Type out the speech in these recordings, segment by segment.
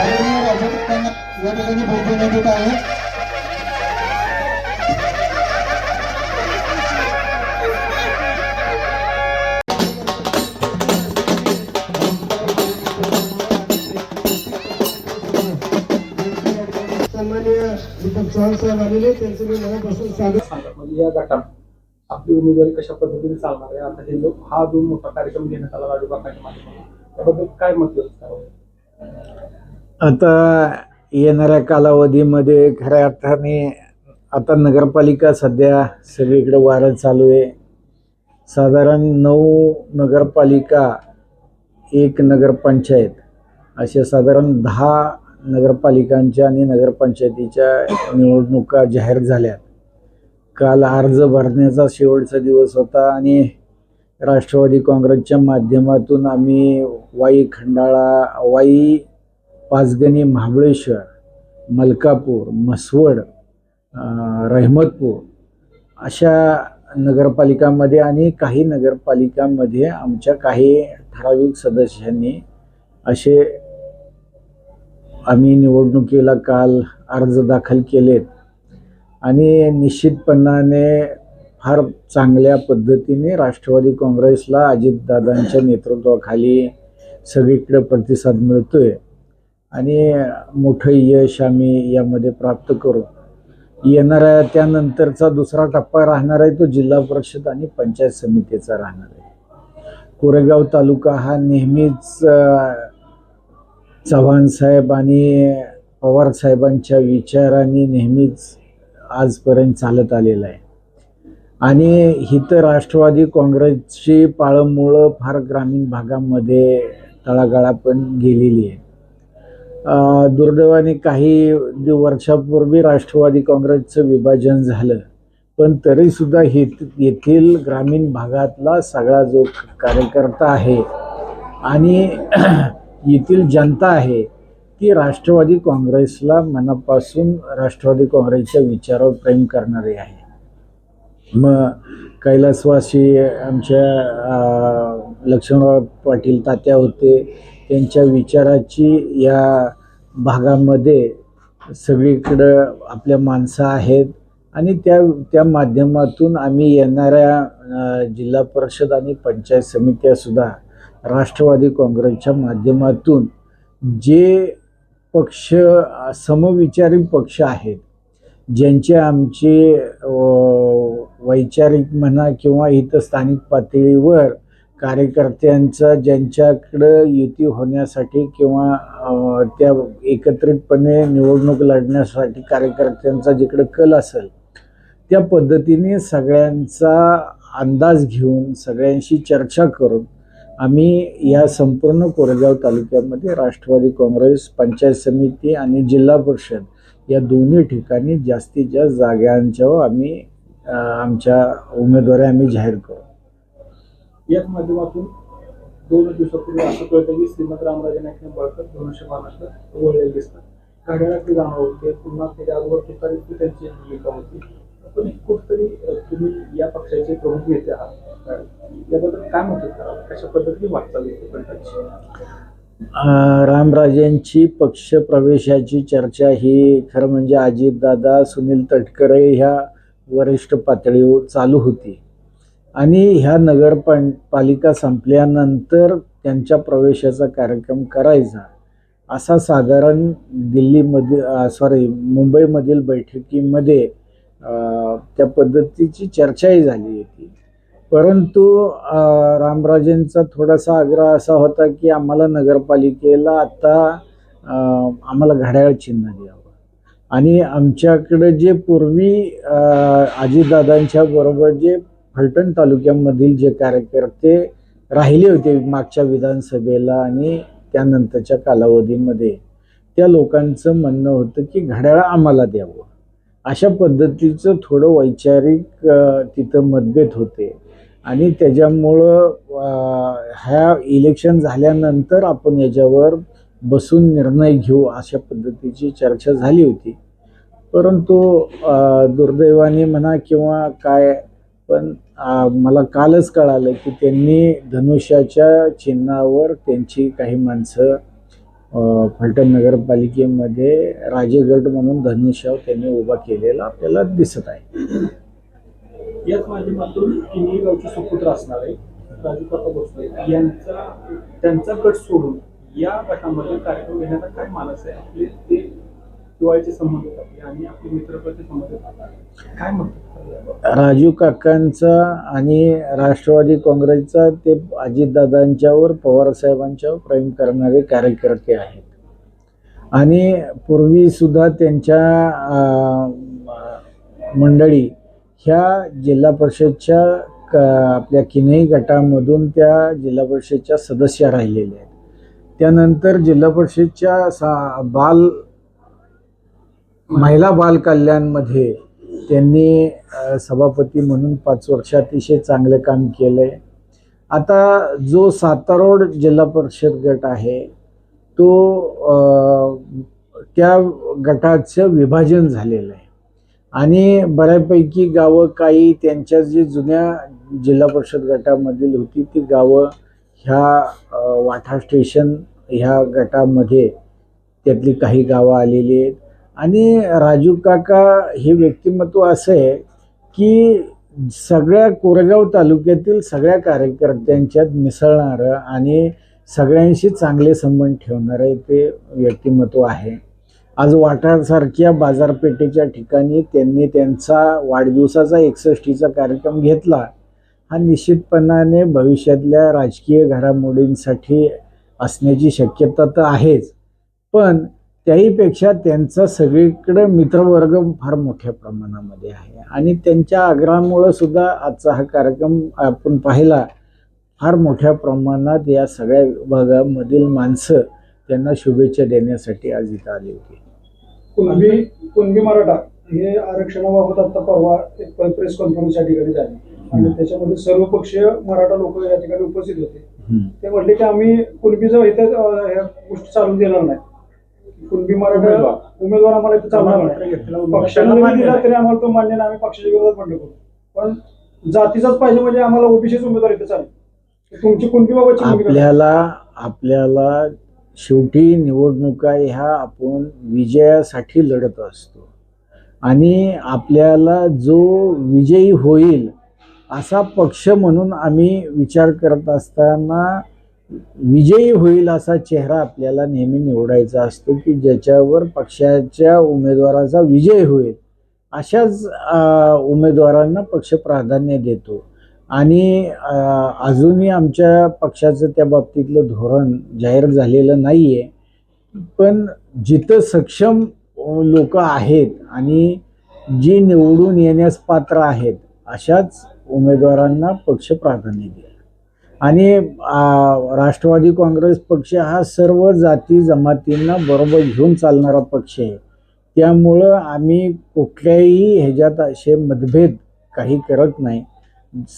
या ठिकाणी भेट देण्यात येत आहे चव्हाण आलेले त्यांचं मी मनापासून स्वागत म्हणजे या गटात आपली उमेदवारी कशा पद्धतीने चालणार आहे? आता हे लोक हा जो मोठा कार्यक्रम घेण्यात आला लाडू माध्यमातून त्याबद्दल काय मत व्यक्त करावं? आता येणाऱ्या कालावधीमध्ये खऱ्या अर्थाने आता नगरपालिका सध्या सगळीकडे वारं चालू आहे. साधारण नऊ नगरपालिका एक नगरपंचायत अशा साधारण दहा नगरपालिकांच्या आणि नगरपंचायतीच्या निवडणुका जाहीर झाल्यात. काल अर्ज भरण्याचा शेवटचा दिवस होता आणि राष्ट्रवादी काँग्रेसच्या माध्यमातून आम्ही वाई खंडाळा वाई पाचगणी महाबळेश्वर मलकापूर म्हसवड रहमतपूर अशा नगरपालिकांमध्ये आणि काही नगरपालिकांमध्ये आमच्या काही ठराविक सदस्यांनी असे आम्ही निवडणुकीला काल अर्ज दाखल केलेत आणि निश्चितपणाने फार चांगल्या पद्धतीने राष्ट्रवादी काँग्रेसला अजितदादांच्या नेतृत्वाखाली सगळीकडे प्रतिसाद मिळतोय. आणि मोठं यश आम्ही यामध्ये प्राप्त करू. येणाऱ्या त्यानंतरचा दुसरा टप्पा राहणार आहे तो जिल्हा परिषद आणि पंचायत समितीचा राहणार आहे. कोरेगाव तालुका हा नेहमीच चव्हाण साहेब आणि पवार साहेबांच्या विचारांनी नेहमीच आजपर्यंत चालत आलेला आहे. आणि इथं राष्ट्रवादी काँग्रेसची पाळंमुळं फार ग्रामीण भागामध्ये तळागाळा पण गेलेली आहे. दुर्दैवाने काही वर्षापूर्वी राष्ट्रवादी काँग्रेसचं विभाजन झालं. पण तरीसुद्धा हे येथील ग्रामीण भागातला सगळा जो कार्यकर्ता आहे आणि येथील जनता आहे ती राष्ट्रवादी काँग्रेसला मनापासून राष्ट्रवादी काँग्रेसच्या विचारावर प्रेम करणारी आहे. मग कैलासवासी आमच्या लक्ष्मणराव पाटील तात्या होते. त्यांच्या विचाराची या भागामध्ये सगळीकडं आपल्या माणसं आहेत. आणि त्या त्या माध्यमातून आम्ही येणाऱ्या जिल्हा परिषद आणि पंचायत समित्यासुद्धा राष्ट्रवादी काँग्रेसच्या माध्यमातून जे पक्ष समविचारी पक्ष आहेत ज्यांचे आमचे वैचारिक म्हणा किंवा इथं स्थानिक पातळीवर कार्यकर्त्यांचा ज्यांच्याकडं युती होण्यासाठी किंवा त्या एकत्रितपणे निवडणूक लढण्यासाठी कार्यकर्त्यांचा जिकडं कल असेल त्या पद्धतीने सगळ्यांचा अंदाज घेऊन सगळ्यांशी चर्चा करून आम्ही या संपूर्ण कोरेगाव तालुक्यामध्ये राष्ट्रवादी काँग्रेस पंचायत समिती आणि जिल्हा परिषद या दोन्ही ठिकाणी जास्तीत जास्त जागांच्यावर आम्ही आमच्या उमेदवारी आम्ही जाहीर करू. याच माध्यमातून दोन दिवसापूर्वी असं कळतं की श्रीमंत रामराजे नाईक निंबाळकर दोनशे महाराष्ट्रात वळलेले दिसतात. घड्याळाची जाणव होते पुन्हा त्याच्या अगोदर तुतारीची त्यांची भूमिका होती. पण कुठतरी तुम्ही या पक्षाचे प्रमुख नेते आहात. याबद्दल काय म्हणतात करावं कशा पद्धतीने वाटचाल येते गटाची रामराजेंची पक्ष प्रवेशाची चर्चा ही खरं म्हणजे अजितदादा सुनील तटकरे ह्या वरिष्ठ पातळीवर चालू होती. आणि ह्या नगरपं पालिका संपल्यानंतर त्यांच्या प्रवेशाचा कार्यक्रम करायचा. असा साधारण दिल्लीमध्ये सॉरी मुंबईमधील बैठकीमध्ये त्या पद्धतीची चर्चाही झाली होती. परंतु रामराजेंचा थोडासा आग्रह असा होता की आम्हाला नगरपालिकेला आता आम्हाला घड्याळ चिन्ह द्यावं. आणि आमच्याकडे जे पूर्वी आजीदादांच्या बरोबर जे फलटण तालुक्यामधील जे कार्यकर्ते राहिले होते मागच्या विधानसभेला आणि त्यानंतरच्या कालावधीमध्ये. त्या लोकांचं म्हणणं होतं की घड्याळ आम्हाला द्यावं. अशा पद्धतीचं थोडं वैचारिक तिथं मतभेद होते. आणि त्याच्यामुळं ह्या इलेक्शन झाल्यानंतर आपण याच्यावर बसून निर्णय घेऊ अशा पद्धतीची चर्चा झाली होती. परंतु दुर्दैवाने म्हणा किंवा काय पण मला कालच कळालं की त्यांनी धनुष्याच्या चिन्हावर त्यांची काही माणसं फलटण नगरपालिकेमध्ये राजेगड म्हणून धनुष्याव त्यांनी उभा केलेला आपल्याला दिसत आहे. याच माध्यमातून तिन्ही गावचे सुपुत्र असणारे राजू काका भोसले यांचा त्यांचा गट सोडून या गटामध्ये कार्यक्रम घेण्याचा काय मानस आहे आपले? ते दिवाळीचे संबंध आपले आणि आपले संबंध काय म्हणतात? राजू काकांचा आणि राष्ट्रवादी काँग्रेसचा ते अजितदादांच्यावर पवारसाहेबांच्यावर प्रेम करणारे कार्यकर्ते आहेत. आणि पूर्वी सुद्धा त्यांच्या मंडळी ह्या जिल्हा परिषदच्या क आपल्या किनई गटामधून त्या जिल्हा परिषदच्या सदस्य राहिलेल्या आहेत. त्यानंतर जिल्हा परिषदच्या सा बाल महिला बालकल्याणमध्ये त्यांनी सभापती म्हणून पाच वर्ष अतिशय चांगलं काम केलं. आहे आता जो सातारोड जिल्हा परिषद गट आहे तो त्या गटाचं विभाजन झालेलं आहे. आणि बऱ्यापैकी गावं काही त्यांच्या जे जुन्या जिल्हा परिषद गटामधील होती ती गावं ह्या वाठा स्टेशन ह्या गटामध्ये त्यातली काही गावं आलेली आहेत. आणि राजू काका हे व्यक्तिमत्व असं आहे की सगळ्या कोरेगाव तालुक्यातील सगळ्या कार्यकर्त्यांच्यात मिसळणारं आणि सगळ्यांशी चांगले संबंध ठेवणारं ते व्यक्तिमत्व आहे. आज वाटासारख्या बाजारपेठेच्या ठिकाणी त्यांनी त्यांचा वाढदिवसाचा एकसष्टीचा कार्यक्रम घेतला. हा निश्चितपणाने भविष्यातल्या राजकीय घडामोडींसाठी असण्याची शक्यता तर आहेच. पण त्याहीपेक्षा त्यांचा सगळीकडे मित्रवर्ग फार मोठ्या प्रमाणामध्ये आहे. आणि त्यांच्या आग्रहामुळं सुद्धा आजचा हा कार्यक्रम आपण पाहिला. फार मोठ्या प्रमाणात या सगळ्या विभागामधील माणसं त्यांना शुभेच्छा देण्यासाठी आज इथं आली होती. कुणबी कुणबी मराठा हे आरक्षणाबाबत आता परवा एक प्रेस कॉन्फरन्स या ठिकाणी झाली. आणि त्याच्यामध्ये सर्व पक्षीय मराठा लोक या ठिकाणी उपस्थित होते. ते म्हटले की आम्ही कुणबीचं इथे ह्या गोष्टी चालून देणार नाही. कुणबी मराठा उमेदवार. आम्हाला इथे चालणार नाही त्यांना जरी मान्य दिला. तरी आम्हाला तो मान्य नाही आम्ही पक्षाच्या विरोधात बंड करू पण जातीचाच पाहिजे म्हणजे आम्हाला ओबीसीच उमेदवार इथे चालेल तुमची कुणबी बाबाची? आपल्याला आपल्याला शेवटी निवडणुका ह्या आपण विजयासाठी लढत असतो आणि आपल्याला जो विजयी होईल असा पक्ष म्हणून आम्ही विचार करत असताना विजयी होईल असा चेहरा आपल्याला नेहमी निवडायचा असतो की ज्याच्यावर पक्षाच्या उमेदवाराचा विजय होईल. अशाच उमेदवारांना पक्ष प्राधान्य देतो. आणि अजूनही आमच्या पक्षाचं त्या बाबतीतलं धोरण जाहीर झालेलं नाही आहे पण जिथं सक्षम लोक आहेत आणि जी निवडून येण्यास पात्र आहेत अशाच उमेदवारांना पक्ष प्राधान्य देईल आणि राष्ट्रवादी काँग्रेस पक्ष हा सर्व जाती जमातींना बरोबर घेऊन चालणारा पक्ष आहे. त्यामुळं आम्ही कुठल्याही ह्याच्यात असे मतभेद काही करत नाही.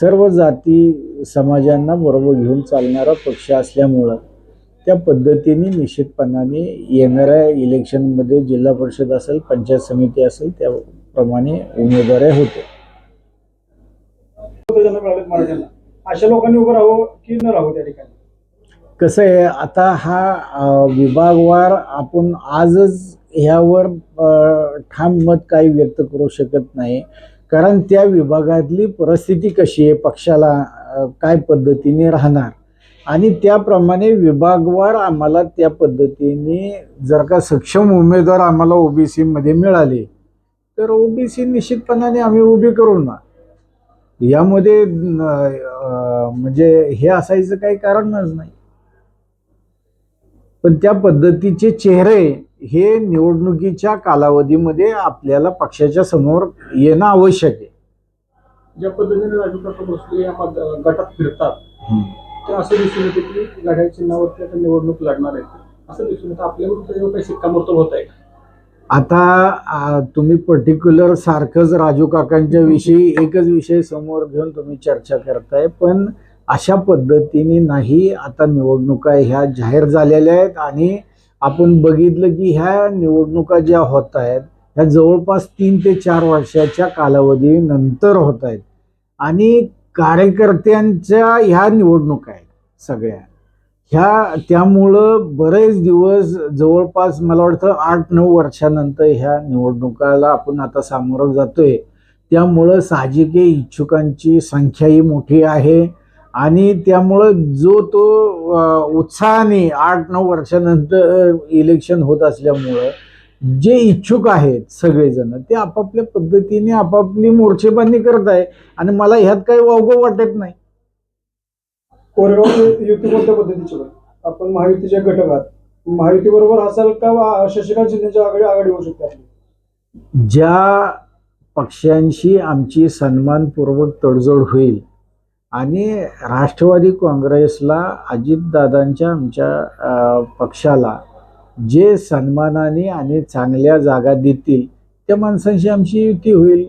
सर्व जाती समाजांना बरोबर घेऊन चालणारा पक्ष असल्यामुळं त्या पद्धतीने निश्चितपणाने येणाऱ्या इलेक्शनमध्ये जिल्हा परिषद असेल पंचायत समिती असेल त्याप्रमाणे उमेदवार होते. मराठ्यांना अशा लोकांनी उभं राहावं की न राहू त्या ठिकाणी? कसं आहे आता हा विभागवार आपण आजच ह्यावर ठाम मत काही व्यक्त करू शकत नाही. कारण त्या विभागातली परिस्थिती कशी आहे पक्षाला काय पद्धतीने राहणार? आणि त्याप्रमाणे विभागवार आम्हाला त्या पद्धतीने जर का सक्षम उमेदवार आम्हाला ओबीसीमध्ये मिळाले तर ओबीसी निश्चितपणाने आम्ही उभी करू ना. यामध्ये म्हणजे हे असायचं काही कारणच नाही. पण त्या पद्धतीचे चेहरे हे निवडणुकीच्या कालावधीमध्ये आपल्याला पक्षाच्या समोर येणं आवश्यक आहे. ज्या पद्धतीने राजू काका भोसले या गटात फिरतात ते असं दिसून येते की गाड्या चिन्हावरती आता निवडणूक लढणार आहेत. असं दिसून येतं. त्याच्यावर काही शिक्कामोर्तब होत आहे आता तुम्ही पर्टिक्युलर सारखंच राजू काकांच्या विषयी एकच विषय समोर घेऊन तुम्ही चर्चा करताय पण अशा पद्धतीने नाही आता निवडणुका ह्या जाहीर झालेल्या आहेत आणि आपण बघितलं की ह्या निवडणुका ज्या होत आहेत ह्या जवळपास तीन ते चार वर्षाच्या कालावधीनंतर होत आहेत. आणि कार्यकर्त्यांच्या ह्या निवडणुका आहेत सगळ्या. ह्या त्यामुळं बरेच दिवस जवळपास मला वाटतं आठ नऊ वर्षानंतर ह्या निवडणुकाला आपण आता सामोरं जातोय. त्यामुळं साहजिक इच्छुकांची संख्याही मोठी आहे आणि त्यामुळं जो तो उत्साहाने आठ नऊ वर्षानंतर इलेक्शन होत असल्यामुळं जे इच्छुक आहेत सगळेजण ते आपापल्या पद्धतीने आपापली मोर्चेबांधणी करत आहे आणि मला ह्यात काही वावगं वाटत नाही. कोरेगाव युती कोणत्या पद्धतीची होईल आपण महायुतीचे घटक आहात महायुती बरोबर असाल का वा शशिकांत शिंदेच्या आघाडी आघाडी होऊ शकते आपली? ज्या पक्षांशी आमची सन्मानपूर्वक तडजोड होईल आणि राष्ट्रवादी काँग्रेसला अजितदादांच्या आमच्या अ, पक्षाला जे सन्मानाने आणि चांगल्या जागा देतील त्या माणसांशी आमची युती होईल.